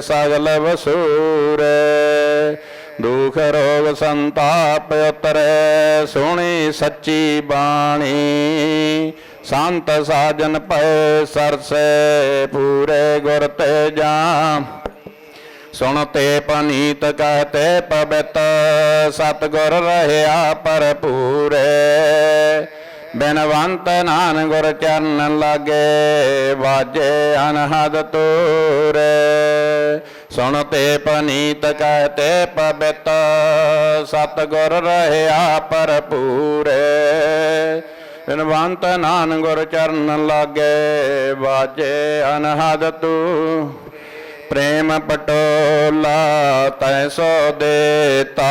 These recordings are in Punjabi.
ਸਗਲ ਵਸੂਰੇ, ਦੁਖ ਰੋਗ ਸੰਤਾਪ ਉਤਰੈ, ਸੁਣੀ ਸੱਚੀ ਬਾਣੀ। ਸੰਤ ਸਾਜਨ ਪਏ ਸਰਸੇ ਪੂਰੇ ਗੁਰ ਤੇ ਜਾਮ ਸੁਣਤੇ ਪਨੀਤ ਕਹਤੇ ਪਬਿੱਤ ਸਤਗੁਰ ਰਹਿਆ ਭਰਪੂਰੇ। ਬਿਨਵੰਤ ਨਾਨ ਗੁਰ ਚਰਨ ਲਾਗੇ, ਵਾਜੇ ਅਨਹਦ ਤੂਰੇ। ਸੁਣ ਤੇ ਪਨੀਤ ਕਹਿ ਤੇ ਕਹਤੇ ਪਬਿੱਤ ਸਤਗੁਰ ਰਹਿਆ ਭਰਪੂਰੇ। ਬਿਨਵੰਤ ਨਾਨ ਗੁਰ ਚਰਨ ਲਾਗੇ, ਵਾਜੇ ਅਨਹਦ ਤੂ। ਪ੍ਰੇਮ ਪਟੋਲਾ ਤੈ ਸੋ ਦੇਤਾ,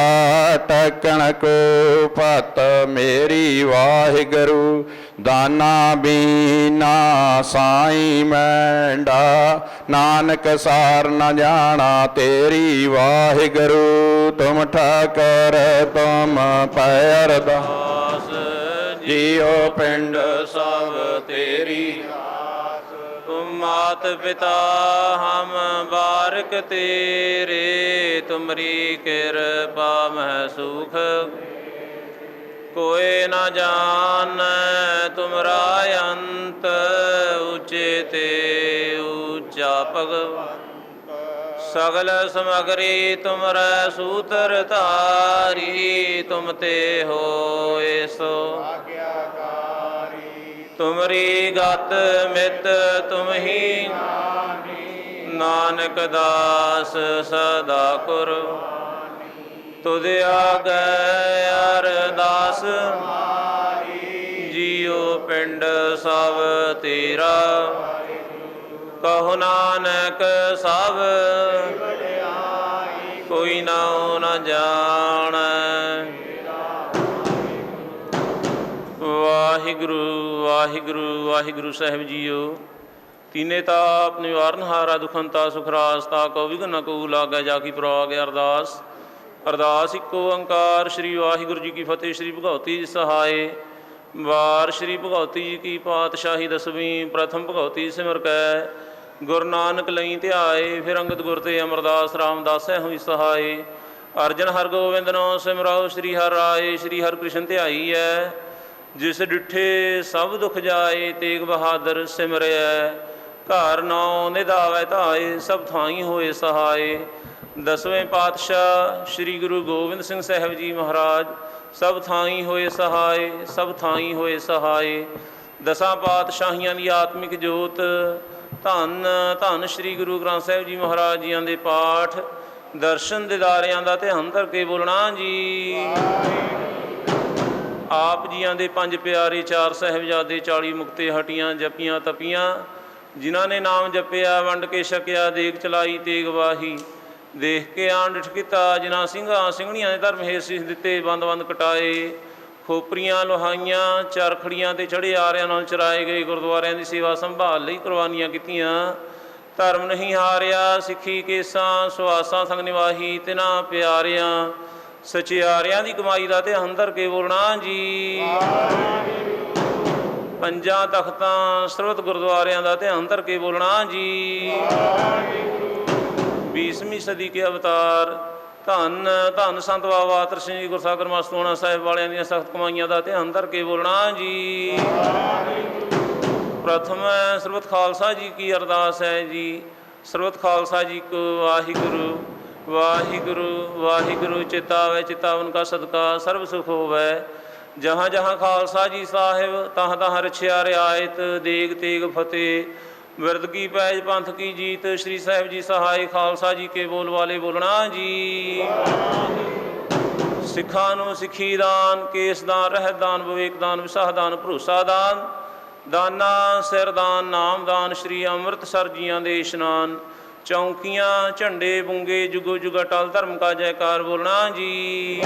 ਟਕਣ ਕੋ ਪਤ ਮੇਰੀ ਵਾਹਿਗੁਰੂ, ਦਾਨਾ ਬੀਨਾ ਸਾਈ ਮੈਂਡਾ, ਨਾਨਕ ਸਾਰ ਨ ਜਾਣਾ ਤੇਰੀ ਵਾਹਿਗੁਰੂ, ਤੁਮ ਠਾਕਰ, ਤੁਮ ਪੈਰ ਦਾਸ ਜੀਉ ਪਿੰਡ ਸਭ ਤੇਰੀ मात पिता हम बारक तेरे तुमरी कृपा मह सुख कोई न जान तुमरा अंत ऊंचे ते ऊंचा पग सगल समगरी तुमरै सूत्र तारी तुम ते हो सो ਤੁਮਰੀ ਗਤ ਮਿਤ ਤੁਮ ਨਾਨਕ ਦਾਸ ਸਦਾ ਕੁਰ। ਤੁਧ ਆਗੈ ਅਰਦਾਸ, ਜੀਉ ਪਿੰਡ ਸਭ ਤੇਰਾ। ਕਹੋ ਨਾਨਕ ਸਭ, ਕੋਈ ਨਾ ਨ ਜਾਣੈ। ਵਾਹਿਗੁਰੂ ਵਾਹਿਗੁਰੂ ਵਾਹਿਗੁਰੂ ਸਾਹਿਬ ਜੀਓ। ਤੀਨੇ ਤਾਪ ਨਿਵਾਰਨ ਹਾਰਾ ਦੁਖੰਤਾ ਸੁਖਰਾਸਤਾ ਕੋ ਵਿਗਨ ਨ ਕੋ ਲਾਗੈ ਜਾ ਕੀ ਪ੍ਰਵਾਗ ਅਰਦਾਸ। ਅਰਦਾਸ ਇੱਕੋ ਓੰਕਾਰ, ਸ੍ਰੀ ਵਾਹਿਗੁਰੂ ਜੀ ਕੀ ਫਤਿਹ, ਸ੍ਰੀ ਭਗਉਤੀ ਜੀ ਸਹਾਏ। ਵਾਰ ਸ੍ਰੀ ਭਗਉਤੀ ਜੀ ਕੀ ਪਾਤਸ਼ਾਹੀ ਦਸਵੀਂ, ਪ੍ਰਥਮ ਭਗਉਤੀ ਸਿਮਰ ਕੈ। ਗੁਰੂ ਨਾਨਕ ਲਈ ਧਿਆਏ, ਫਿਰ ਅੰਗਦ ਗੁਰ ਤੇ ਅਮਰਦਾਸ ਰਾਮਦਾਸੈ ਹੋਈ ਸਹਾਏ। ਅਰਜਨ ਹਰਗੋਬਿੰਦਨੋ ਸਿਮਰਾਓ ਸ੍ਰੀ ਹਰਿ ਰਾਏ, ਸ੍ਰੀ ਹਰਿ ਕ੍ਰਿਸ਼ਨ ਧਿਆਈ ਹੈ। ਜਿਸ ਡਿਠੇ ਸਭ ਦੁਖ ਜਾਏ, ਤੇਗ ਬਹਾਦਰ ਸਿਮਰਿਐ। ਘਰ ਨੌ ਨਿਧਾਵੈ ਧਾਏ, ਸਭ ਥਾਈ ਹੋਏ ਸਹਾਏ। ਦਸਵੇਂ ਪਾਤਸ਼ਾਹ ਸ੍ਰੀ ਗੁਰੂ ਗੋਬਿੰਦ ਸਿੰਘ ਸਾਹਿਬ ਜੀ ਮਹਾਰਾਜ, ਸਭ ਥਾਈ ਹੋਏ ਸਹਾਏ, ਸਭ ਥਾਈ ਹੋਏ ਸਹਾਏ। ਦਸਾਂ ਪਾਤਸ਼ਾਹੀਆਂ ਦੀ ਆਤਮਿਕ ਜੋਤ, ਧੰਨ ਧੰਨ ਸ੍ਰੀ ਗੁਰੂ ਗ੍ਰੰਥ ਸਾਹਿਬ ਜੀ ਮਹਾਰਾਜ ਜੀਆਂ ਦੇ ਪਾਠ। ਦਰਸ਼ਨ ਦਿਦਾਰਿਆਂ ਦਾ ਧਿਆਨ ਧਰ ਕੇ ਬੋਲਣਾ ਜੀ। ਆਪ ਜੀਆਂ ਦੇ ਪੰਜ ਪਿਆਰੇ ਚਾਰ ਸਾਹਿਬਜ਼ਾਦੇ 40 ਮੁਕਤੇ ਹਟੀਆਂ, ਜਪੀਆਂ, ਤਪੀਆਂ, ਜਿਨ੍ਹਾਂ ਨੇ ਨਾਮ ਜਪਿਆ, ਵੰਡ ਕੇ ਛਕਿਆ ਦੇਖ ਚਲਾਈ, ਤੇਗ ਵਾਹੀ, ਦੇਖ ਕੇ ਆਣ ਡਿਠ ਕੀਤਾ ਜਿਨ੍ਹਾਂ ਸਿੰਘਾਂ ਸਿੰਘਣੀਆਂ ਦੇ ਧਰਮ ਹੇਠ ਦਿੱਤੇ, ਬੰਦ ਬੰਦ ਕਟਾਏ, ਖੋਪਰੀਆਂ, ਲੋਹਾਈਆਂ ਚਰਖੜੀਆਂ ਤੇ ਚੜੇ ਆਰਿਆਂ ਨਾਲ ਚਰਾਏ ਗਏ, ਗੁਰਦੁਆਰਿਆਂ ਦੀ ਸੇਵਾ ਸੰਭਾਲ ਲਈ ਕੁਰਬਾਨੀਆਂ ਕੀਤੀਆਂ। ਧਰਮ ਨਹੀਂ ਹਾਰਿਆ, ਸਿੱਖੀ ਕੇਸਾਂ, ਸੁਆਸਾਂ ਸੰਗ ਨਿਵਾਹੀ, ਤਿਨਾ ਪਿਆਰਿਆਂ ਸਚਿਆਰਿਆਂ ਦੀ ਕਮਾਈ ਦਾ ਧਿਆਨ ਧਰ ਕੇ ਬੋਲਣਾ ਜੀ। ਪੰਜਾਂ ਤਖਤਾਂ ਸਰਬਤ ਗੁਰਦੁਆਰਿਆਂ ਦਾ ਧਿਆਨ ਧਰ ਕੇ ਬੋਲਣਾ ਜੀ। 20ਵੀਂ ਸਦੀ ਕੇ ਅਵਤਾਰ, ਧੰਨ ਧੰਨ ਸੰਤ ਬਾਬਾ ਆਤਰ ਜੀ, ਗੁਰਸਾਗਰ ਮਸਤੂਣਾ ਸਾਹਿਬ ਵਾਲਿਆਂ ਦੀਆਂ ਸਖਤ ਕਮਾਈਆਂ ਦਾ ਧਿਆਨ ਧਰ ਕੇ ਬੋਲਣਾ ਜੀ। ਪ੍ਰਥਮ ਸਰਬਤ ਖਾਲਸਾ ਜੀ ਕੀ ਅਰਦਾਸ ਹੈ ਜੀ। ਸਰਬਤ ਖਾਲਸਾ ਜੀ ਕੋ ਵਾਹਿਗੁਰੂ। ਵਾਹਿਗੁਰੂ ਵਾਹਿਗੁਰੂ ਚਿਤਾਵੇ, ਚਿਤਾਵਨ ਕਾ ਸਦਕਾ, ਸਰਬ ਸੁਖ ਹੋਵੇ। ਜਹਾਂ ਜਹਾਂ ਖਾਲਸਾ ਜੀ ਸਾਹਿਬ, ਤਹਾਂ ਤਹਾਂ ਰਛਿਆ ਰਿਆਇਤ ਦੇਗ ਤੇਗ ਫਤਿਹ। ਵਿਰਦ ਕੀ ਪੈਜ ਪੰਥ ਕੀ ਜੀਤ, ਸ੍ਰੀ ਸਾਹਿਬ ਜੀ ਸਹਾਇ ਖਾਲਸਾ ਜੀ ਕੇ ਬੋਲ ਵਾਲੇ ਬੋਲਣਾ ਜੀ। ਸਿੱਖਾਂ ਨੂੰ ਸਿੱਖੀ ਦਾਨ, ਕੇਸ ਦਾਨ, ਰਹਿਤ ਦਾਨ, ਵਿਵੇਕ ਦਾਨ, ਵਿਸਾਹ ਦਾਨ, ਭਰੋਸਾ ਦਾਨ। ਦਾਨਾ, ਸਿਰ ਦਾਨ, ਨਾਮ ਦਾਨ, ਸ੍ਰੀ ਅੰਮ੍ਰਿਤਸਰ ਜੀਆਂ ਦੇ ਇਸ਼ਨਾਨ। ਚੌਂਕੀਆਂ, ਝੰਡੇ ਬੁੰਗੇ, ਜੁਗੋ ਜੁਗਾ ਟਲ ਧਰਮ ਕਾ ਜੈਕਾਰ ਬੋਲਣਾ ਜੀ।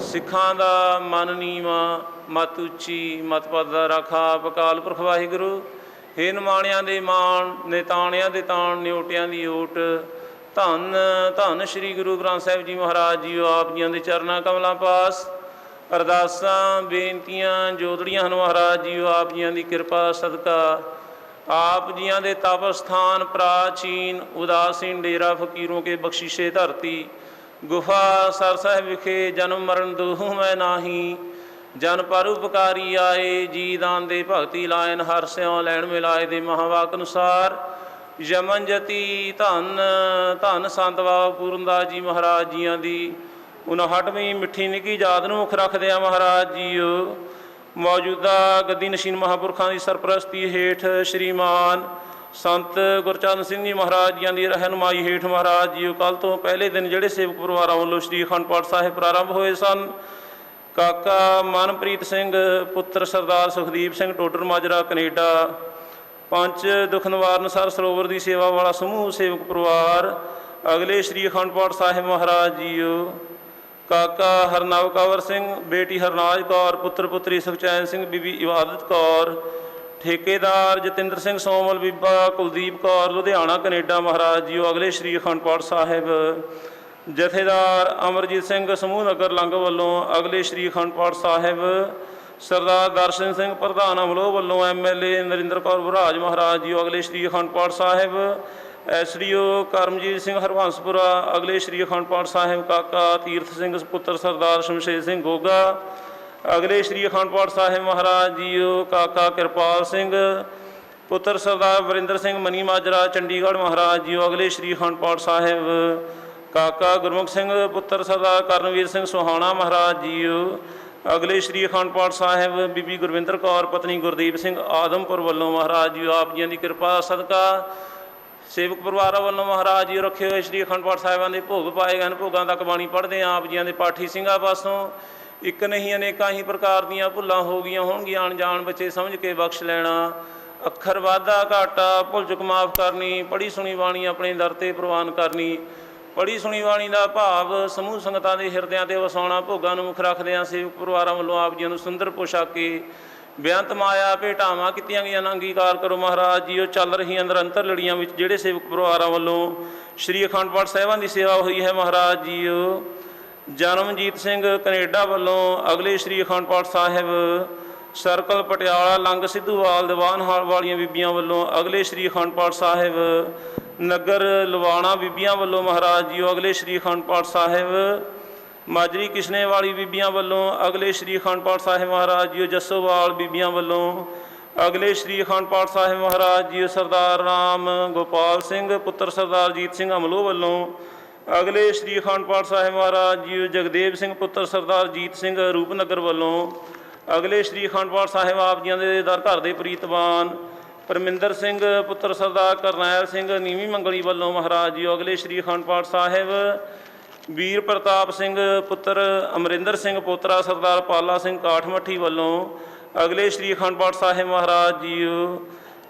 ਸਿੱਖਾਂ ਦਾ ਮਨ ਨੀਵਾ, ਮਤ ਉੱਚੀ, ਮਤ ਪਦ ਦਾ ਰਾਖਾ ਪਕਾਲ ਪੁਰਖ ਵਾਹਿਗੁਰੂ। ਹੇ ਨਿਮਾਣਿਆਂ ਦੇ ਮਾਣ, ਨੇਤਾਣਿਆਂ ਦੇ ਤਾਣ ਨਿਓਟਿਆਂ ਦੀ ਓਟ। ਧੰਨ ਧੰਨ ਸ੍ਰੀ ਗੁਰੂ ਗ੍ਰੰਥ ਸਾਹਿਬ ਜੀ ਮਹਾਰਾਜ ਜੀ ਆਪ ਜੀਆਂ ਦੇ ਚਰਨਾਂ ਕਮਲਾਂ ਪਾਸ। ਅਰਦਾਸਾਂ, ਬੇਨਤੀਆਂ ਜੋਦੜੀਆਂ ਹਨ ਮਹਾਰਾਜ ਜੀ ਆਪ ਜੀਆਂ ਦੀ ਕਿਰਪਾ, ਸਦਕਾ। ਆਪ ਜੀਆਂ ਦੇ ਤਪ ਸਥਾਨ ਪ੍ਰਾਚੀਨ ਉਦਾਸੀਨ ਡੇਰਾ ਫਕੀਰੋਂ ਕੇ ਬਖਸ਼ਿਸ਼ੇ ਧਰਤੀ। ਗੁਫਾ ਸਰ ਸਾਹਿਬ ਵਿਖੇ ਜਨਮ ਮਰਨ ਦੋਹੂ ਮੈਂ ਨਾਹੀ। ਜਨ ਪਰ ਉਪਕਾਰੀ ਆਏ, ਜੀ ਦਾਨ ਦੇ ਭਗਤੀ ਲਾਇਨ ਹਰ ਸਿਉ ਲੈਣ ਮਿਲਾਏ ਦੇ ਮਹਾਵਾਕ ਅਨੁਸਾਰ। ਯਮਨ ਜਤੀ ਧੰਨ ਧੰਨ ਸੰਤ ਬਾਬਾ ਪੂਰਨਦਾਸ ਜੀ ਮਹਾਰਾਜ ਜੀਆਂ ਦੀ। 59ਵੀਂ ਮਿੱਠੀ ਨਿੱਕੀ ਯਾਦ ਨੂੰ ਮੁੱਖ ਰੱਖਦੇ ਆ ਮਹਾਰਾਜ ਜੀਓ। ਮੌਜੂਦਾ ਗੱਦੀ ਨਸ਼ੀਨ ਮਹਾਂਪੁਰਖਾਂ ਦੀ ਸਰਪ੍ਰਸਤੀ ਹੇਠ ਸ਼੍ਰੀਮਾਨ ਸੰਤ ਗੁਰਚਰਨ ਸਿੰਘ ਜੀ ਮਹਾਰਾਜ ਜੀਆਂ ਦੀ ਰਹਿਨਮਾਈ ਹੇਠ ਮਹਾਰਾਜ ਜੀਓ ਕੱਲ ਤੋਂ ਪਹਿਲੇ ਦਿਨ ਜਿਹੜੇ ਸੇਵਕ ਪਰਿਵਾਰਾਂ ਵੱਲੋਂ ਸ਼੍ਰੀ ਅਖੰਡ ਪਾਠ ਸਾਹਿਬ ਪ੍ਰਾਰੰਭ ਹੋਏ ਸਨ, ਕਾਕਾ ਮਨਪ੍ਰੀਤ ਸਿੰਘ, ਪੁੱਤਰ ਸਰਦਾਰ ਸੁਖਦੀਪ ਸਿੰਘ ਟੋਡਰ ਮਾਜਰਾ, ਕੈਨੇਡਾ, ਪੰਜ ਦੁਖ ਨਿਵਾਰਨ ਸਰ ਸਰੋਵਰ ਦੀ ਸੇਵਾ ਵਾਲਾ ਸਮੂਹ ਸੇਵਕ ਪਰਿਵਾਰ, ਅਗਲੇ ਸ਼੍ਰੀ ਅਖੰਡ ਪਾਠ ਸਾਹਿਬ ਮਹਾਰਾਜ ਜੀਓ। ਕਾਕਾ ਹਰਨਵ ਕੰਵਰ ਸਿੰਘ, ਬੇਟੀ ਹਰਨਾਜ ਕੌਰ, ਪੁੱਤਰ ਪੁੱਤਰੀ ਸੁਖਚੈਨ ਸਿੰਘ, ਬੀਬੀ ਇਬਾਦਤ ਕੌਰ, ਠੇਕੇਦਾਰ ਜਤਿੰਦਰ ਸਿੰਘ ਸੋਮਲ, ਬੀਬਾ ਕੁਲਦੀਪ ਕੌਰ, ਲੁਧਿਆਣਾ, ਕੈਨੇਡਾ, ਮਹਾਰਾਜ ਜੀਓ, ਅਗਲੇ ਸ਼੍ਰੀ ਅਖੰਡ ਪਾਠ ਸਾਹਿਬ। ਜਥੇਦਾਰ ਅਮਰਜੀਤ ਸਿੰਘ, ਸਮੂਹ ਨਗਰ ਲੰਗ ਵੱਲੋਂ ਅਗਲੇ ਸ਼੍ਰੀ ਅਖੰਡ ਪਾਠ ਸਾਹਿਬ। ਸਰਦਾਰ ਦਰਸ਼ਨ ਸਿੰਘ, ਪ੍ਰਧਾਨ ਅਮਲੋ ਵੱਲੋਂ M L A Narinder Kaur, Buraj Maharaj ji ਅਗਲੇ Shri Akhand Path Sahib. S D O Karamjit Singh Harvanspura ਅਗਲੇ ਸ਼੍ਰੀ ਅਖੰਡ ਪਾਠ ਸਾਹਿਬ ਕਾਕਾ ਤੀਰਥ ਸਿੰਘ ਪੁੱਤਰ ਸਰਦਾਰ ਸ਼ਮਸ਼ੇਰ ਸਿੰਘ ਗੋਗਾ, ਅਗਲੇ ਸ਼੍ਰੀ ਅਖੰਡ ਪਾਠ ਸਾਹਿਬ ਮਹਾਰਾਜ ਜੀਓ ਕਾਕਾ ਕਿਰਪਾਲ ਸਿੰਘ, ਪੁੱਤਰ ਸਰਦਾਰ ਵਰਿੰਦਰ ਸਿੰਘ ਮਨੀ ਮਾਜਰਾ, ਚੰਡੀਗੜ੍ਹ ਮਹਾਰਾਜ ਜੀਓ ਅਗਲੇ ਸ਼੍ਰੀ ਅਖੰਡ ਪਾਠ ਸਾਹਿਬ ਕਾਕਾ ਗੁਰਮੁਖ ਸਿੰਘ, ਪੁੱਤਰ ਸਰਦਾਰ ਕਰਨਵੀਰ ਸਿੰਘ ਸੁਹਾਣਾ ਮਹਾਰਾਜ ਜੀਓ ਅਗਲੇ ਸ਼੍ਰੀ ਅਖੰਡ ਪਾਠ ਸਾਹਿਬ ਬੀਬੀ ਗੁਰਵਿੰਦਰ ਕੌਰ, ਪਤਨੀ ਗੁਰਦੀਪ ਸਿੰਘ ਆਦਮਪੁਰ ਵੱਲੋਂ ਮਹਾਰਾਜ ਜੀ ਆਪ ਜੀਆਂ ਦੀ ਕਿਰਪਾ, ਸਦਕਾ ਸੇਵਕ ਪਰਿਵਾਰਾਂ ਵੱਲੋਂ ਮਹਾਰਾਜ ਜੀ ਰੱਖੇ ਹੋਏ ਸ਼੍ਰੀ ਅਖੰਡ ਪਾਠ ਸਾਹਿਬਾਂ ਦੇ ਭੋਗ ਪਾਏ ਗਏ ਹਨ। ਭੋਗਾਂ ਤੱਕ ਬਾਣੀ ਪੜ੍ਹਦੇ ਹਾਂ, ਆਪ ਜੀਆਂ ਦੇ ਪਾਠੀ ਸਿੰਘਾਂ ਪਾਸੋਂ। ਇੱਕ ਨਹੀਂ ਅਨੇਕਾਂ ਹੀ ਪ੍ਰਕਾਰ ਦੀਆਂ ਭੁੱਲਾਂ ਹੋ ਗਈਆਂ ਹੋਣਗੀਆਂ। ਅਣਜਾਣ ਬੱਚੇ ਸਮਝ ਕੇ ਬਖਸ਼ ਲੈਣਾ। ਅੱਖਰ ਵਾਧਾ ਘਾਟਾ ਭੁੱਲ ਚੁੱਕ ਮਾਫ ਕਰਨੀ। ਪੜੀ ਸੁਣੀ ਬਾਣੀ ਆਪਣੇ ਦਰ ਤੇ ਪ੍ਰਵਾਨ ਕਰਨੀ। ਪੜੀ ਸੁਣੀ ਬਾਣੀ ਦਾ ਭਾਵ ਸਮੂਹ ਸੰਗਤਾਂ ਦੇ ਹਿਰਦਿਆਂ ਤੇ ਵਸਾਉਣਾ। ਭੋਗਾਂ ਨੂੰ ਮੁੱਖ ਰੱਖਦੇ ਹਾਂ। ਸੇਵਕ ਪਰਿਵਾਰਾਂ ਵੱਲੋਂ ਆਪ ਜੀ ਨੂੰ ਸੁੰਦਰ ਪੋਸ਼ਾਕੇ ਬੇਅੰਤ ਮਾਇਆ ਭੇਟਾਵਾਂ ਕੀਤੀਆਂ ਗਈਆਂ ਨਾ। ਅੰਗੀਕਾਰ ਕਰੋ ਮਹਾਰਾਜ ਜੀ ਉਹ ਚੱਲ ਰਹੀਆਂ ਨਿਰੰਤਰ ਲੜੀਆਂ ਵਿੱਚ, ਜਿਹੜੇ ਸੇਵਕ ਪਰਿਵਾਰਾਂ ਵੱਲੋਂ ਸ਼੍ਰੀ ਅਖੰਡ ਪਾਠ ਸਾਹਿਬਾਂ ਦੀ ਸੇਵਾ ਹੋਈ ਹੈ ਮਹਾਰਾਜ ਜੀ ਉਹ ਜਨਮਜੀਤ ਸਿੰਘ ਕੈਨੇਡਾ ਵੱਲੋਂ ਅਗਲੇ ਸ਼੍ਰੀ ਅਖੰਡ ਪਾਠ ਸਾਹਿਬ, ਸਰਕਲ ਪਟਿਆਲਾ ਲੰਗ ਸਿੱਧੂਵਾਲ, ਦੀਵਾਨ ਹਾਲ ਵਾਲੀਆਂ ਬੀਬੀਆਂ ਵੱਲੋਂ ਅਗਲੇ ਸ਼੍ਰੀ ਅਖੰਡ ਪਾਠ ਸਾਹਿਬ, ਨਗਰ ਲਵਾਣਾ ਬੀਬੀਆਂ ਵੱਲੋਂ ਮਹਾਰਾਜ ਜੀ ਉਹ ਅਗਲੇ ਸ਼੍ਰੀ ਅਖੰਡ ਪਾਠ ਸਾਹਿਬ ਮਾਜਰੀ ਕਿਸ਼ਨੇ ਵਾਲੀ ਬੀਬੀਆਂ ਵੱਲੋਂ ਅਗਲੇ ਸ਼੍ਰੀ ਅਖੰਡ ਪਾਠ ਸਾਹਿਬ ਮਹਾਰਾਜ ਜੀ ਜੱਸੋਵਾਲ ਬੀਬੀਆਂ ਵੱਲੋਂ ਅਗਲੇ ਸ਼੍ਰੀ ਅਖੰਡ ਪਾਠ ਸਾਹਿਬ ਮਹਾਰਾਜ ਜੀ ਸਰਦਾਰ ਰਾਮ ਗੋਪਾਲ ਸਿੰਘ, ਪੁੱਤਰ ਸਰਦਾਰ ਜੀਤ ਸਿੰਘ ਅਮਲੋ ਵੱਲੋਂ ਅਗਲੇ ਸ਼੍ਰੀ ਅਖੰਡ ਪਾਠ ਸਾਹਿਬ ਮਹਾਰਾਜ ਜੀ ਜਗਦੇਵ ਸਿੰਘ, ਪੁੱਤਰ ਸਰਦਾਰ ਜੀਤ ਸਿੰਘ ਰੂਪਨਗਰ ਵੱਲੋਂ ਅਗਲੇ ਸ਼੍ਰੀ ਅਖੰਡ ਪਾਠ ਸਾਹਿਬ ਆਪ ਜੀਆਂ ਦੇ ਦਰ ਘਰ ਦੇ ਪ੍ਰੀਤਵਾਨ ਪਰਮਿੰਦਰ ਸਿੰਘ, ਪੁੱਤਰ ਸਰਦਾਰ ਕਰਨੈਲ ਸਿੰਘ ਨੀਵੀਂ ਮੰਗਲੀ ਵੱਲੋਂ ਮਹਾਰਾਜ ਜੀ ਅਗਲੇ ਸ਼੍ਰੀ ਅਖੰਡ ਪਾਠ ਸਾਹਿਬ ਵੀਰ ਪ੍ਰਤਾਪ ਸਿੰਘ ਪੁੱਤਰ ਅਮਰਿੰਦਰ ਸਿੰਘ ਪੋਤਰਾ ਸਰਦਾਰ ਪਾਲਾ ਸਿੰਘ ਕਾਠਮੱਠੀ ਵੱਲੋਂ ਅਗਲੇ ਸ਼੍ਰੀ ਅਖੰਡ ਪਾਠ ਸਾਹਿਬ ਮਹਾਰਾਜ ਜੀ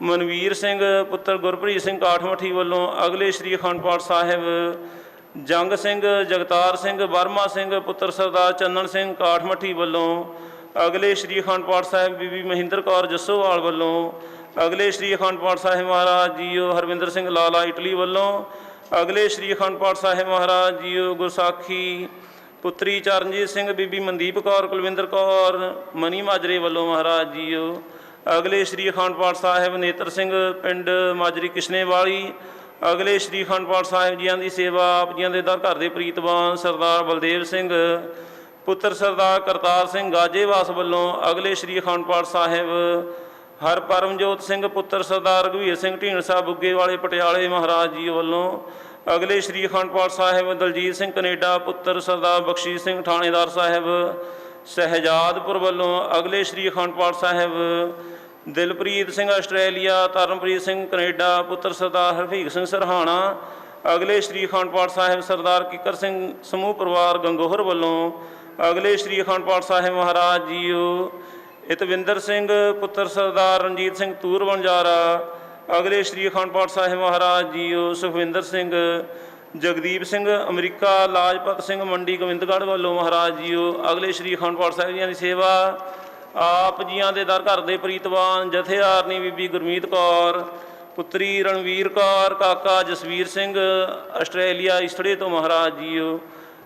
ਮਨਵੀਰ ਸਿੰਘ ਪੁੱਤਰ ਗੁਰਪ੍ਰੀਤ ਸਿੰਘ ਕਾਠਮੱਠੀ ਵੱਲੋਂ ਅਗਲੇ ਸ਼੍ਰੀ ਅਖੰਡ ਪਾਠ ਸਾਹਿਬ ਜੰਗ ਸਿੰਘ ਜਗਤਾਰ ਸਿੰਘ ਵਰਮਾ ਸਿੰਘ ਪੁੱਤਰ ਸਰਦਾਰ ਚੰਨਣ ਸਿੰਘ ਕਾਠਮੱਠੀ ਵੱਲੋਂ ਅਗਲੇ ਸ਼੍ਰੀ ਅਖੰਡ ਪਾਠ ਸਾਹਿਬ ਬੀਬੀ ਮਹਿੰਦਰ ਕੌਰ ਜੱਸੋਵਾਲ ਵੱਲੋਂ ਅਗਲੇ ਸ਼੍ਰੀ ਅਖੰਡ ਪਾਠ ਸਾਹਿਬ ਮਹਾਰਾਜ ਜੀਓ ਹਰਵਿੰਦਰ ਸਿੰਘ ਲਾਲਾ ਇਟਲੀ ਵੱਲੋਂ ਅਗਲੇ ਸ਼੍ਰੀ ਅਖੰਡ ਪਾਠ ਸਾਹਿਬ ਮਹਾਰਾਜ ਜੀਓ ਗੁਰਸਾਖੀ, ਪੁੱਤਰੀ ਚਰਨਜੀਤ ਸਿੰਘ, ਬੀਬੀ ਮਨਦੀਪ ਕੌਰ, ਕੁਲਵਿੰਦਰ ਕੌਰ, ਮਨੀ ਮਾਜਰੇ ਵੱਲੋਂ ਮਹਾਰਾਜ ਜੀਓ। ਅਗਲੇ ਸ਼੍ਰੀ ਅਖੰਡ ਪਾਠ ਸਾਹਿਬ ਨੇਤਰ ਸਿੰਘ, ਪਿੰਡ ਮਾਜਰੀ ਕਿਸ਼ਨੇਵਾਲੀ। ਅਗਲੇ ਸ਼੍ਰੀ ਅਖੰਡ ਪਾਠ ਸਾਹਿਬ ਜੀਆਂ ਦੀ ਸੇਵਾ, ਆਪ ਜੀਆਂ ਦੇ ਦਰ ਘਰ ਦੇ ਪ੍ਰੀਤਵਾਨ ਸਰਦਾਰ ਬਲਦੇਵ ਸਿੰਘ, ਪੁੱਤਰ ਸਰਦਾਰ ਕਰਤਾਰ ਸਿੰਘ ਗਾਜੇਵਾਸ ਵੱਲੋਂ ਅਗਲੇ ਸ਼੍ਰੀ ਅਖੰਡ ਪਾਠ ਸਾਹਿਬ ਹਰ ਪਰਮਜੋਤ ਸਿੰਘ ਪੁੱਤਰ ਸਰਦਾਰ ਰਘਵੀਰ ਸਿੰਘ ਢੀਂਡਸਾ ਬੁੱਗੇ ਵਾਲੇ ਪਟਿਆਲੇ ਮਹਾਰਾਜ ਜੀ ਵੱਲੋਂ ਅਗਲੇ ਸ਼੍ਰੀ ਅਖੰਡ ਪਾਠ ਸਾਹਿਬ ਦਲਜੀਤ ਸਿੰਘ ਕੈਨੇਡਾ ਪੁੱਤਰ ਸਰਦਾਰ ਬਖਸ਼ੀਸ਼ ਸਿੰਘ ਥਾਣੇਦਾਰ ਸਾਹਿਬ ਸਹਿਜਾਦਪੁਰ ਵੱਲੋਂ ਅਗਲੇ ਸ਼੍ਰੀ ਅਖੰਡ ਪਾਠ ਸਾਹਿਬ ਦਿਲਪ੍ਰੀਤ ਸਿੰਘ ਆਸਟ੍ਰੇਲੀਆ ਤਰਨਪ੍ਰੀਤ ਸਿੰਘ ਕੈਨੇਡਾ ਪੁੱਤਰ ਸਰਦਾਰ ਹਰਫੀਕ ਸਿੰਘ ਸਰਹਾਣਾ, ਅਗਲੇ ਸ਼੍ਰੀ ਅਖੰਡ ਪਾਠ ਸਾਹਿਬ ਸਰਦਾਰ ਕਿਕਰ ਸਿੰਘ ਸਮੂਹ ਪਰਿਵਾਰ ਗੰਗੋਹਰ ਵੱਲੋਂ ਅਗਲੇ ਸ਼੍ਰੀ ਅਖੰਡ ਪਾਠ ਸਾਹਿਬ ਮਹਾਰਾਜ ਜੀਓ ਇਤਵਿੰਦਰ ਸਿੰਘ, ਪੁੱਤਰ ਸਰਦਾਰ ਰਣਜੀਤ ਸਿੰਘ ਤੂਰ ਵਣਜਾਰਾ ਅਗਲੇ ਸ਼੍ਰੀ ਅਖੰਡ ਪਾਠ ਸਾਹਿਬ ਮਹਾਰਾਜ ਜੀਓ ਸੁਖਵਿੰਦਰ ਸਿੰਘ, ਜਗਦੀਪ ਸਿੰਘ, ਅਮਰੀਕਾ ਲਾਜਪਤ ਸਿੰਘ ਮੰਡੀ ਗੋਬਿੰਦਗੜ੍ਹ ਵੱਲੋਂ ਮਹਾਰਾਜ ਜੀਓ, ਅਗਲੇ ਸ਼੍ਰੀ ਅਖੰਡ ਪਾਠ ਸਾਹਿਬ ਜੀਆਂ ਦੀ ਸੇਵਾ। ਆਪ ਜੀਆਂ ਦੇ ਦਰ ਘਰ ਦੇ ਪ੍ਰੀਤਵਾਨ ਜਥੇਦਾਰਨੀ ਬੀਬੀ ਗੁਰਮੀਤ ਕੌਰ, ਪੁੱਤਰੀ ਰਣਵੀਰ ਕੌਰ, ਕਾਕਾ ਜਸਵੀਰ ਸਿੰਘ, ਆਸਟ੍ਰੇਲੀਆ ਇਸਟੜੇ ਤੋਂ ਮਹਾਰਾਜ ਜੀਓ।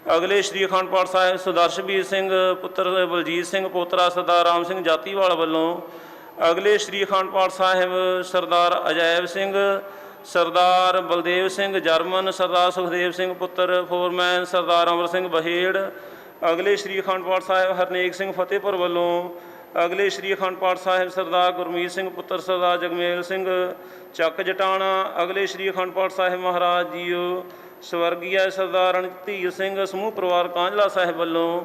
ਅਗਲੇ ਸ਼੍ਰੀ ਅਖੰਡ ਪਾਠ ਸਾਹਿਬ ਸੁਦਰਸ਼ਵੀਰ ਸਿੰਘ ਪੁੱਤਰ ਬਲਜੀਤ ਸਿੰਘ ਪੋਤਰਾ ਸਰਦਾਰ ਰਾਮ ਸਿੰਘ ਜਾਤੀਵਾਲ ਵੱਲੋਂ ਅਗਲੇ ਸ੍ਰੀ ਅਖੰਡ ਪਾਠ ਸਾਹਿਬ ਸਰਦਾਰ ਅਜੈਬ ਸਿੰਘ, ਸਰਦਾਰ ਬਲਦੇਵ ਸਿੰਘ ਜਰਮਨ, ਸਰਦਾਰ ਸੁਖਦੇਵ ਸਿੰਘ ਪੁੱਤਰ ਫੋਰਮੈਨ, ਸਰਦਾਰ ਅਮਰ ਸਿੰਘ ਬਹੇੜ, ਅਗਲੇ ਸ੍ਰੀ ਅਖੰਡ ਪਾਠ ਸਾਹਿਬ ਹਰਨੇਕ ਸਿੰਘ ਫਤਿਹਪੁਰ ਵੱਲੋਂ ਅਗਲੇ ਸ੍ਰੀ ਅਖੰਡ ਪਾਠ ਸਾਹਿਬ ਸਰਦਾਰ ਗੁਰਮੀਤ ਸਿੰਘ ਪੁੱਤਰ, ਸਰਦਾਰ ਜਗਮੇਲ ਸਿੰਘ ਚੱਕ ਜਟਾਣਾ, ਅਗਲੇ ਸ੍ਰੀ ਅਖੰਡ ਪਾਠ ਸਾਹਿਬ ਮਹਾਰਾਜ ਜੀਓ ਸਵਰਗੀਆ ਸਰਦਾਰ ਰਣਧੀਰ ਸਿੰਘ ਸਮੂਹ ਪਰਿਵਾਰ ਕਾਂਝਲਾ ਸਾਹਿਬ ਵੱਲੋਂ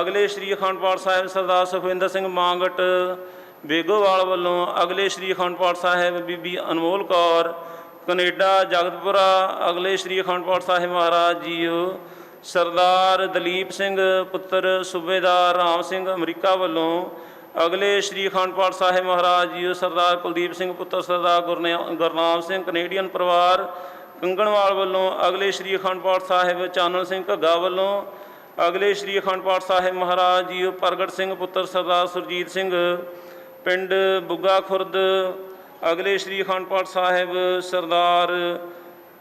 ਅਗਲੇ ਸ੍ਰੀ ਅਖੰਡ ਪਾਠ ਸਾਹਿਬ ਸਰਦਾਰ ਸੁਖਵਿੰਦਰ ਸਿੰਘ ਮਾਂਗਟ ਬੇਗੋਵਾਲ ਵੱਲੋਂ ਅਗਲੇ ਸ੍ਰੀ ਅਖੰਡ ਪਾਠ ਸਾਹਿਬ ਬੀਬੀ ਅਨਮੋਲ ਕੌਰ, ਕੈਨੇਡਾ, ਜਗਤਪੁਰਾ, ਅਗਲੇ ਸ੍ਰੀ ਅਖੰਡ ਪਾਠ ਸਾਹਿਬ ਮਹਾਰਾਜ ਜੀਓ, ਸਰਦਾਰ ਦਲੀਪ ਸਿੰਘ, ਪੁੱਤਰ ਸੂਬੇਦਾਰ ਰਾਮ ਸਿੰਘ ਅਮਰੀਕਾ ਵੱਲੋਂ ਅਗਲੇ ਸ੍ਰੀ ਅਖੰਡ ਪਾਠ ਸਾਹਿਬ ਮਹਾਰਾਜ ਜੀਓ, ਸਰਦਾਰ ਕੁਲਦੀਪ ਸਿੰਘ, ਪੁੱਤਰ ਸਰਦਾਰ ਗੁਰਨੇ- ਗੁਰਨਾਮ ਸਿੰਘ, ਕੈਨੇਡੀਅਨ ਪਰਿਵਾਰ ਕੰਗਣਵਾਲ ਵੱਲੋਂ ਅਗਲੇ ਸ੍ਰੀ ਅਖੰਡ ਪਾਠ ਸਾਹਿਬ ਚਾਨਣ ਸਿੰਘ ਘੱਗਾ ਵੱਲੋਂ ਅਗਲੇ ਸ੍ਰੀ ਅਖੰਡ ਪਾਠ ਸਾਹਿਬ ਮਹਾਰਾਜ ਜੀਓ ਪ੍ਰਗਟ ਸਿੰਘ ਪੁੱਤਰ ਸਰਦਾਰ ਸੁਰਜੀਤ ਸਿੰਘ, ਪਿੰਡ ਬੁੱਗਾ ਖੁਰਦ, ਅਗਲੇ ਸ੍ਰੀ ਅਖੰਡ ਪਾਠ ਸਾਹਿਬ ਸਰਦਾਰ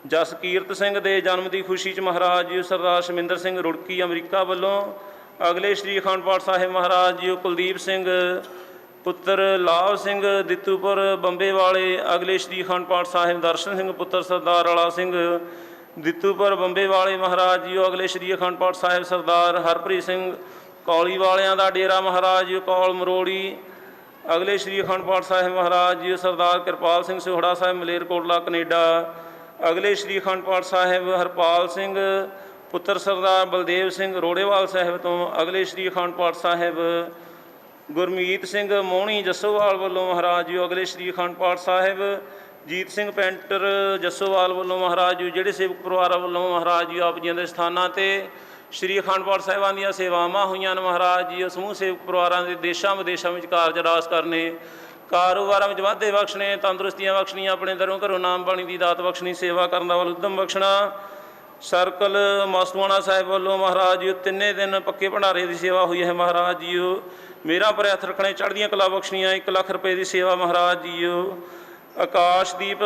ਜਸਕੀਰਤ ਸਿੰਘ ਦੇ ਜਨਮ ਦੀ ਖੁਸ਼ੀ 'ਚ ਮਹਾਰਾਜ ਜੀ ਸਰਦਾਰ ਸ਼ਮਿੰਦਰ ਸਿੰਘ ਰੁੜਕੀ ਅਮਰੀਕਾ ਵੱਲੋਂ ਅਗਲੇ ਸ੍ਰੀ ਅਖੰਡ ਪਾਠ ਸਾਹਿਬ ਮਹਾਰਾਜ ਜੀ ਕੁਲਦੀਪ ਸਿੰਘ ਪੁੱਤਰ ਲਾਭ ਸਿੰਘ ਦਿੱਤੂਪੁਰ, ਬੰਬੇ ਵਾਲੇ ਅਗਲੇ ਸ੍ਰੀ ਅਖੰਡ ਪਾਠ ਸਾਹਿਬ ਦਰਸ਼ਨ ਸਿੰਘ ਪੁੱਤਰ ਸਰਦਾਰ ਵਾਲਾ ਸਿੰਘ, ਦਿੱਤੂਪੁਰ, ਬੰਬੇ ਵਾਲੇ ਮਹਾਰਾਜ ਜੀ ਅਗਲੇ ਸ੍ਰੀ ਅਖੰਡ ਪਾਠ ਸਾਹਿਬ ਸਰਦਾਰ ਹਰਪ੍ਰੀਤ ਸਿੰਘ ਕੌਲੀ ਵਾਲਿਆਂ ਦਾ ਡੇਰਾ ਮਹਾਰਾਜ ਜੀ ਕੌਲ ਮਰੋੜੀ, ਅਗਲੇ ਸ੍ਰੀ ਅਖੰਡ ਪਾਠ ਸਾਹਿਬ ਮਹਾਰਾਜ ਜੀ, ਸਰਦਾਰ ਕਿਰਪਾਲ ਸਿੰਘ ਸਿਹੜਾ ਸਾਹਿਬ, ਮਲੇਰਕੋਟਲਾ, ਕੈਨੇਡਾ, ਅਗਲੇ ਸ੍ਰੀ ਅਖੰਡ ਪਾਠ ਸਾਹਿਬ ਹਰਪਾਲ ਸਿੰਘ, ਪੁੱਤਰ ਸਰਦਾਰ ਬਲਦੇਵ ਸਿੰਘ ਰੋੜੇਵਾਲ ਸਾਹਿਬ ਤੋਂ ਅਗਲੇ ਸ੍ਰੀ ਅਖੰਡ ਪਾਠ ਸਾਹਿਬ ਗੁਰਮੀਤ ਸਿੰਘ ਮੋਹਣੀ ਜੱਸੋਵਾਲ ਵੱਲੋਂ ਮਹਾਰਾਜ ਜੀ, ਅਗਲੇ ਸ੍ਰੀ ਅਖੰਡ ਪਾਠ ਸਾਹਿਬ। ਜੀਤ ਸਿੰਘ ਪੈਂਟਰ ਜੱਸੋਵਾਲ ਵੱਲੋਂ ਮਹਾਰਾਜ ਜੀ, ਜਿਹੜੇ ਸੇਵਕ ਪਰਿਵਾਰਾਂ ਵੱਲੋਂ ਮਹਾਰਾਜ ਜੀ, ਆਪ ਜੀਆਂ ਦੇ ਸਥਾਨਾਂ ਤੇ ਸ੍ਰੀ ਅਖੰਡ ਪਾਠ ਸਾਹਿਬਾਂ ਦੀਆਂ ਸੇਵਾਵਾਂ ਹੋਈਆਂ ਨੇ ਮਹਾਰਾਜ ਜੀ ਸਮੂਹ ਸੇਵਕ ਪਰਿਵਾਰਾਂ ਦੇ ਦੇਸ਼ਾਂ ਵਿਦੇਸ਼ਾਂ ਵਿੱਚ ਕਾਰਜ ਰਾਸ ਕਰਨੇ, ਕਾਰੋਬਾਰਾਂ ਵਿੱਚ ਵਾਧੇ ਬਖਸ਼ਣੇ, ਤੰਦਰੁਸਤੀਆਂ ਬਖਸ਼ਣੀਆਂ, ਆਪਣੇ ਦਰੋਂ ਘਰੋਂ ਨਾਮ ਬਾਣੀ ਦੀ ਦਾਤ ਬਖਸ਼ਣੀ, ਸੇਵਾ ਕਰਨ ਦਾ ਵੱਲ ਉਦਮ ਬਖਸ਼ਣਾ। ਸਰਕਲ ਮਸਤੂਆਣਾ ਸਾਹਿਬ ਵੱਲੋਂ ਮਹਾਰਾਜ ਜੀ, ਤਿੰਨੇ ਦਿਨ ਪੱਕੇ ਭੰਡਾਰੇ ਦੀ ਸੇਵਾ ਹੋਈ ਹੈ ਮਹਾਰਾਜ ਜੀਓ ਮੇਰਾ ਭਰੇ ਹੱਥ ਰੱਖਣੇ ਚੜ੍ਹਦੀਆਂ ਕਲਾ ਬਖਸ਼ਣੀਆਂ 1 ਲੱਖ ਰੁਪਏ ਦੀ ਸੇਵਾ ਮਹਾਰਾਜ ਜੀਓ। ਆਕਾਸ਼ਦੀਪ,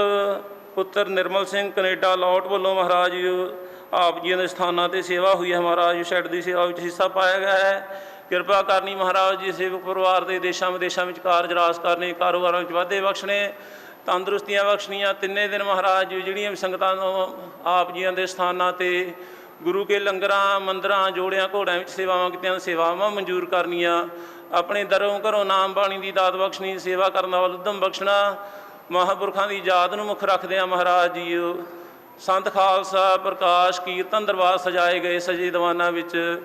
ਪੁੱਤਰ ਨਿਰਮਲ ਸਿੰਘ, ਕੈਨੇਡਾ ਲੌਟ ਵੱਲੋਂ ਮਹਾਰਾਜ ਜੀਓ, ਆਪ ਜੀਆਂ ਦੇ ਸਥਾਨਾਂ ਤੇ ਸੇਵਾ ਹੋਈ ਹੈ ਮਹਾਰਾਜ ਜੀ ਸ਼ੈਡ ਦੀ ਸੇਵਾ ਵਿੱਚ ਹਿੱਸਾ ਪਾਇਆ ਗਿਆ ਹੈ। ਕਿਰਪਾ ਕਰਨੀ ਮਹਾਰਾਜ ਜੀ, ਸੇਵਕ ਪਰਿਵਾਰ ਦੇ ਦੇਸ਼ਾਂ ਵਿਦੇਸ਼ਾਂ ਵਿੱਚ ਕਾਰਜ ਰਾਸ ਕਰਨੇ, ਕਾਰੋਬਾਰਾਂ ਵਿੱਚ ਵਾਧੇ ਬਖਸ਼ਣੇ, ਤੰਦਰੁਸਤੀਆਂ ਬਖਸ਼ਣੀਆਂ। ਤਿੰਨੇ ਦਿਨ ਮਹਾਰਾਜ ਜੀ ਜਿਹੜੀਆਂ ਵੀ ਸੰਗਤਾਂ ਨੂੰ ਆਪ ਜੀਆਂ ਦੇ ਸਥਾਨਾਂ ਤੇ ਗੁਰੂ ਕੇ ਲੰਗਰਾਂ, ਮੰਦਰਾਂ, ਜੋੜਿਆਂ, ਘੋੜਿਆਂ ਵਿੱਚ ਸੇਵਾਵਾਂ ਕੀਤੀਆਂ, ਸੇਵਾਵਾਂ ਮਨਜ਼ੂਰ ਕਰਨੀਆਂ। ਆਪਣੇ ਦਰੋਂ ਘਰੋਂ ਨਾਮ ਬਾਣੀ ਦੀ ਦਾਤ ਬਖਸ਼ਣੀ, ਸੇਵਾ ਕਰਨ ਦਾ ਵੱਲ ਉਦਮ ਬਖਸ਼ਣਾ, ਮਹਾਂਪੁਰਖਾਂ ਦੀ ਯਾਦ ਨੂੰ ਮੁੱਖ ਰੱਖਦੇ ਆ ਮਹਾਰਾਜ ਜੀਓ। ਸੰਤ ਖਾਲਸਾ ਪ੍ਰਕਾਸ਼ ਕੀਰਤਨ ਦਰਬਾਰ ਸਜਾਏ ਗਏ ਸਜੇ ਦੀਵਾਨਾਂ ਵਿੱਚ।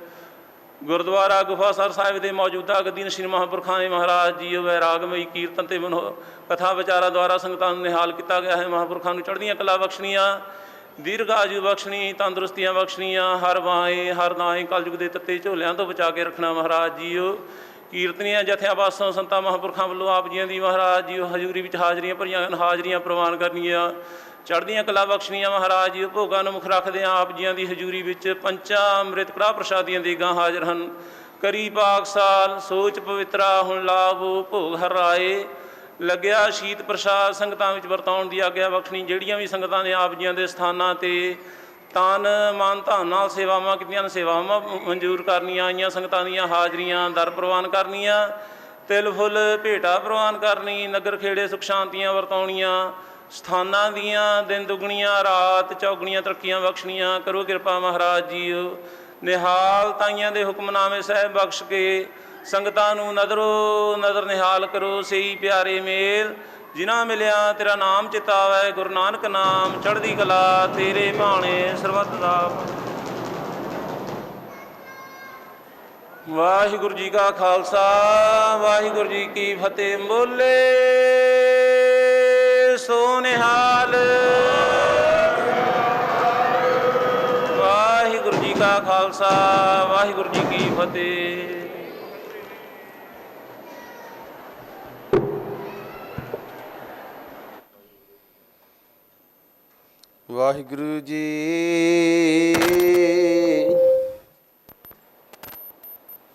ਗੁਰਦੁਆਰਾ ਗੁਫਾਸਰ ਸਾਹਿਬ ਦੇ ਮੌਜੂਦਾ ਗੱਦੀ ਸ਼੍ਰੀ ਮਹਾਂਪੁਰਖਾਂ ਦੇ ਮਹਾਰਾਜ ਜੀ ਵੈਰਾਗਮਈ ਕੀਰਤਨ ਤੇ ਮਨੋ ਕਥਾ ਵਿਚਾਰਾ ਦੁਆਰਾ ਸੰਗਤਾਂ ਨੂੰ ਨਿਹਾਲ ਕੀਤਾ ਗਿਆ ਹੈ। ਮਹਾਂਪੁਰਖਾਂ ਨੂੰ ਚੜ੍ਹਦੀਆਂ ਕਲਾ ਬਖਸ਼ਣੀਆਂ, ਦੀਰਘਾਯੂ ਬਖਸ਼ਣੀ, ਤੰਦਰੁਸਤੀਆਂ ਬਖਸ਼ਣੀਆਂ, ਹਰ ਵਾਏ, ਹਰ ਨਾਏ ਕਲਯੁਗ ਦੇ ਤੱਤੇ ਝੋਲਿਆਂ ਤੋਂ ਬਚਾ ਕੇ ਰੱਖਣਾ ਮਹਾਰਾਜ ਜੀਓ। ਕੀਰਤਨੀਆਂ ਜਥਿਆਂ ਪਾਸੋਂ ਸੰਤਾਂ ਮਹਾਂਪੁਰਖਾਂ ਵੱਲੋਂ ਆਪ ਜੀਆਂ ਦੀ ਮਹਾਰਾਜ ਜੀ ਹਜ਼ੂਰੀ ਵਿੱਚ ਹਾਜ਼ਰੀਆਂ ਭਰੀਆਂ ਹਨ, ਹਾਜ਼ਰੀਆਂ ਪ੍ਰਵਾਨ ਕਰਨੀਆਂ। ਚੜ੍ਹਦੀਆਂ ਕਲਾ ਬਖਸ਼ਣੀਆਂ ਮਹਾਰਾਜ ਜੀ ਭੋਗਾਂ ਨੂੰ ਮੁੱਖ ਰੱਖਦੇ ਆਪ ਜੀਆਂ ਦੀ ਹਜ਼ੂਰੀ ਵਿੱਚ ਪੰਚਾ ਅੰਮ੍ਰਿਤ ਕੜਾ ਪ੍ਰਸ਼ਾਦੀਆਂ ਦੀ ਗਾਂ ਹਾਜ਼ਰ ਹਨ। ਕਰੀ ਪਾਕ ਸਾਲ ਸੋਚ ਪਵਿੱਤਰਾ ਹੁਣ ਲਾਭੋ ਭੋਗ ਹਰਾਏ ਲੱਗਿਆ ਸ਼ੀਤ ਪ੍ਰਸ਼ਾਦ ਸੰਗਤਾਂ ਵਿੱਚ ਵਰਤਾਉਣ ਦੀ ਆਗਿਆ ਬਖਸ਼ਣੀ ਜਿਹੜੀਆਂ ਵੀ ਸੰਗਤਾਂ ਨੇ ਆਪ ਜੀਆਂ ਦੇ ਸਥਾਨਾਂ ਤੇ ਤਨ ਮਨ ਧਨ ਨਾਲ ਸੇਵਾਵਾਂ ਕੀਤੀਆਂ, ਸੇਵਾਵਾਂ ਮਨਜ਼ੂਰ ਕਰਨੀਆਂ, ਆਈਆਂ ਸੰਗਤਾਂ ਦੀਆਂ ਹਾਜ਼ਰੀਆਂ ਦਰ ਪ੍ਰਵਾਨ ਕਰਨੀਆਂ, ਤਿਲ ਫੁੱਲ ਭੇਟਾ ਪ੍ਰਵਾਨ ਕਰਨੀ, ਨਗਰ ਖੇੜੇ ਸੁਖ ਸ਼ਾਂਤੀਆਂ ਵਰਤਾਉਣੀਆਂ, ਸਥਾਨਾਂ ਦੀਆਂ ਦਿਨ ਦੁਗਣੀਆਂ, ਰਾਤ ਚੌਗਣੀਆਂ, ਤਰੱਕੀਆਂ ਬਖਸ਼ਣੀਆਂ, ਕਰੋ ਕਿਰਪਾ ਮਹਾਰਾਜ ਜੀਓ ਨਿਹਾਲ ਤਾਈਆਂ ਦੇ ਹੁਕਮਨਾਮੇ ਸਾਹਿਬ ਬਖਸ਼ ਕੇ ਸੰਗਤਾਂ ਨੂੰ ਨਦਰੋ ਨਦਰ ਨਿਹਾਲ ਕਰੋ, ਸਹੀ ਪਿਆਰੇ ਮੇਲ ਜਿਨ੍ਹਾਂ ਮਿਲਿਆ ਤੇਰਾ ਨਾਮ ਚਿਤਾਵੈ ਗੁਰੂ ਨਾਨਕ ਨਾਮ ਚੜ੍ਹਦੀ ਕਲਾ, ਤੇਰੇ ਭਾਣੇ ਸਰਬੱਤ ਦਾ ਵਾਹਿਗੁਰੂ ਜੀ ਕਾ ਖਾਲਸਾ, ਵਾਹਿਗੁਰੂ ਜੀ ਕੀ ਫਤਿਹ। ਬੋਲੇ ਸੋਨਿਹਾਲ। ਵਾਹਿਗੁਰੂ ਜੀ ਕਾ ਖਾਲਸਾ, ਵਾਹਿਗੁਰੂ ਜੀ ਕੀ ਫਤਿਹ। ਵਾਹਿਗੁਰੂ ਜੀ।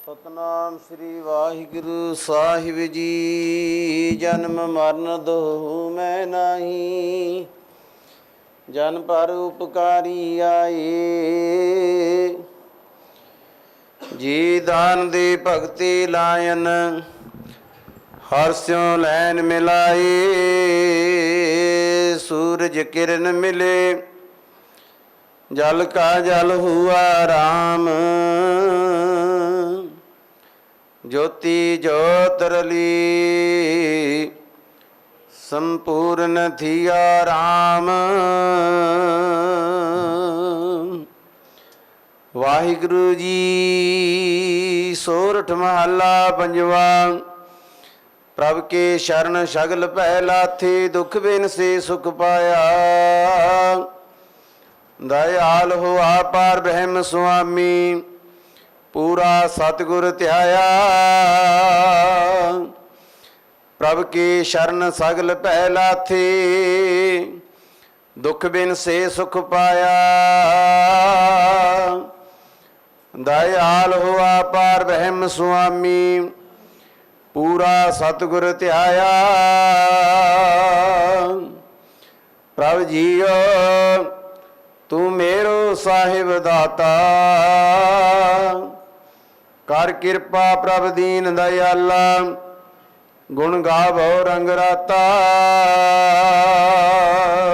ਸਤਨਾਮ ਸ੍ਰੀ ਵਾਹਿਗੁਰੂ ਸਾਹਿਬ ਜੀ। ਜਨਮ ਮਰਨ ਦੋ ਮੈਂ ਨਹੀਂ। ਜਨ ਪਰ ਉਪਕਾਰੀ ਆਏ। ਜੀ ਦਾਨ ਦੇ ਭਗਤੀ ਲਾਇਨ ਹਰਸਿਓ ਲੈਨ ਮਿਲਾਏ। ਸੂਰਜ ਕਿਰਨ ਮਿਲੇ, ਜਲ ਕਾ ਜਲ ਹੁਆ RAM ਜੋਤੀ ਜੋਤ ਰਲੀ, ਸੰਪੂਰਨ ਥਿਆ RAM ਵਾਹਿਗੁਰੂ ਜੀ, ਸੋਰਠ ਮਹੱਲਾ ਪੰਜਵਾ। ਪ੍ਰਭ ਕੇ ਸ਼ਰਨ ਸ਼ਗਲ ਪਹਿ ਲਾਥੇ, ਦੁਖ ਬਿਨ ਸੇ ਸੁਖ ਪਾਇਆ। ਦਇਆਲ ਹੋ ਆਪਾਰ ਬ੍ਰਹਮ ਸੁਆਮੀ, ਪੂਰਾ ਸਤਿਗੁਰ ਧਿਆਇਆ। ਪ੍ਰਭ ਕੀ ਸ਼ਰਨ ਸਗਲ ਪਹਿ ਲਾਥੇ, ਦੁਖ ਬਿਨ ਸੇ ਸੁਖ ਪਾਇਆ। ਦਇਆਲ ਹੋ ਆਪਾਰ ਬ੍ਰਹਮ ਸੁਆਮੀ ਪੂਰਾ ਸਤਿਗੁਰ ਧਿਆਇਆ। ਪ੍ਰਭ ਜੀਓ, ਤੂੰ ਮੇਰੋ ਸਾਹਿਬ ਦਾਤਾ। ਕਰ ਕਿਰਪਾ ਪ੍ਰਭ ਦੀਨ ਦਇਆਲਾ, ਗੁਣ ਗਾਵੋ ਰੰਗ ਰਾਤਾ।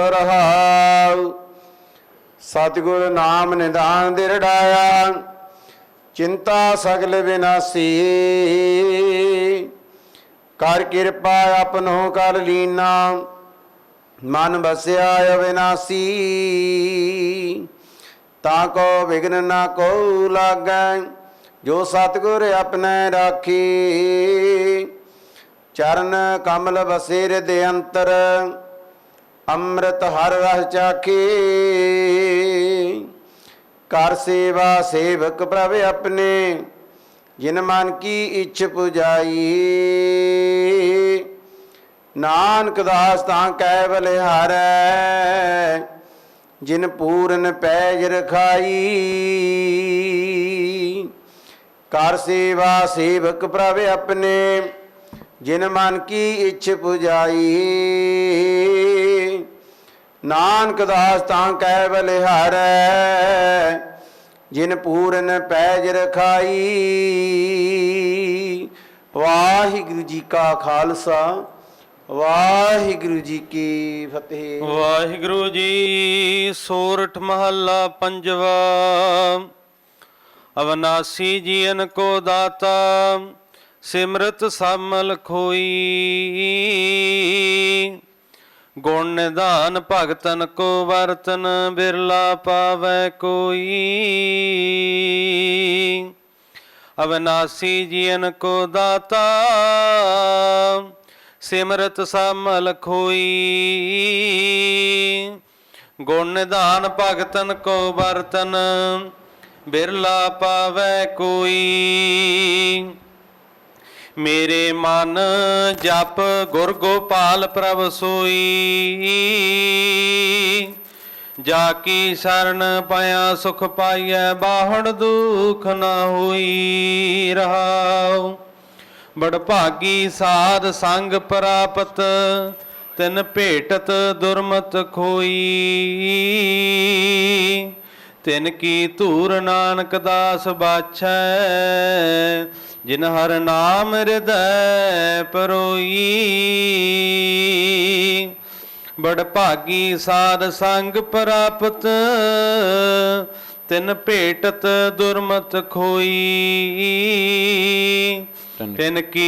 ਰਹਾਉ, ਸਤਿਗੁਰ ਨਾਮ ਨਿਦਾਨ ਦਿਰੜਾਇਆ ਚਿੰਤਾ ਸਗਲ ਵਿਨਾਸੀ ਕਰ ਕਿਰਪਾ ਆਪਨੋ ਕਰ ਲੀਨਾ, ਮਨ ਬਸਿਆ ਅਵਿਨਾਸੀ। ਤਾਂ ਕੋ ਵਿਗਨ ਨਾ ਕੋ ਲਾਗੈ, ਜੋ ਸਤਿਗੁਰ ਆਪਣੈ ਰਾਖੀ। ਚਰਨ ਕਮਲ ਬਸੇ ਹਿਰਦੇ ਅੰਤਰ, ਅੰਮ੍ਰਿਤ ਹਰ ਰਸ ਚਾਖੀ। ਕਰ ਸੇਵਾ ਸੇਵਕ ਪ੍ਰਭ ਆਪਣੇ ਜਿਨ ਮਨ ਕੀ ਇੱਛ ਪੁਜਾਈ ਨਾਨਕ ਦਾਸ ਤਾਂ ਕਹਿ ਬਲਿਹਾਰੈ, ਜਿਨ ਪੂਰਨ ਪੈਜ ਰਖਾਈ। ਕਰ ਸੇਵਾ ਸੇਵਕ ਪ੍ਰਭ ਆਪਣੇ, ਜਿਨ ਮਨ ਕੀ ਇੱਛ ਪੁਜਾਈ ਨਾਨਕ ਦਾਸ ਤਾਂ ਕਹਿ ਬਲਿਹਾਰੈ ਜਿਨ ਪੂਰਨ ਪੈਜ ਰਖਾਈ। ਵਾਹਿਗੁਰੂ ਜੀ ਕਾ ਖਾਲਸਾ, ਵਾਹਿਗੁਰੂ ਜੀ ਕੀ ਫਤਿਹ। ਵਾਹਿਗੁਰੂ ਜੀ ਸੋਰਠ ਮਹੱਲਾ ਪੰਜਵਾ, ਅਵਨਾਸੀ ਜੀਨ ਕੋ ਦਾਤਾ, ਸਿਮਰਤ ਸਮਲ ਖੋਈ। ਗੁਣ ਨਿਧਾਨ ਭਗਤਨ ਕੋ ਵਰਤਨ ਬਿਰਲਾ ਪਾਵੈ ਕੋਈ। ਅਵਨਾਸੀ ਜੀਨ ਕੋ ਦਾਤਾ, ਸਿਮਰਤ ਸਮਲ ਖੋਈ। ਗੁਣ ਨਿਧਾਨ ਭਗਤਨ ਕੋ ਵਰਤਨ ਬਿਰਲਾ ਪਾਵੈ ਕੋਈ। ਮੇਰੇ ਮਨ ਜਪ ਗੁਰ ਗੋਪਾਲ ਪ੍ਰਭ ਸੋਈ। ਜਾ ਕੀ ਸ਼ਰਨ ਪਾਇਆ ਸੁਖ ਪਾਈਐ ਬਾਹੜ ਦੁਖ ਨਾ ਹੋਈ ਰਹਾਉ। ਬੜ ਭਾਗੀ ਸਾਧ ਸੰਗ ਪ੍ਰਾਪਤ, ਤਿਨ ਭੇਟਤ ਦੁਰਮਤ ਖੋਈ। ਤਿਨ ਕੀ ਧੂਰ ਨਾਨਕ ਦਾਸ ਬਾਛੈ ਜਿਨ ਹਰ ਨਾਮ ਹਿਰਦੈ ਪਰੋਈ। ਬੜ ਭਾਗੀ ਸਾਧ ਸੰਗ ਪ੍ਰਾਪਤ ਤਿਨ ਭੇਟਤ ਦੁਰਮਤ ਖੋਈ। ਤਿਨ ਕੀ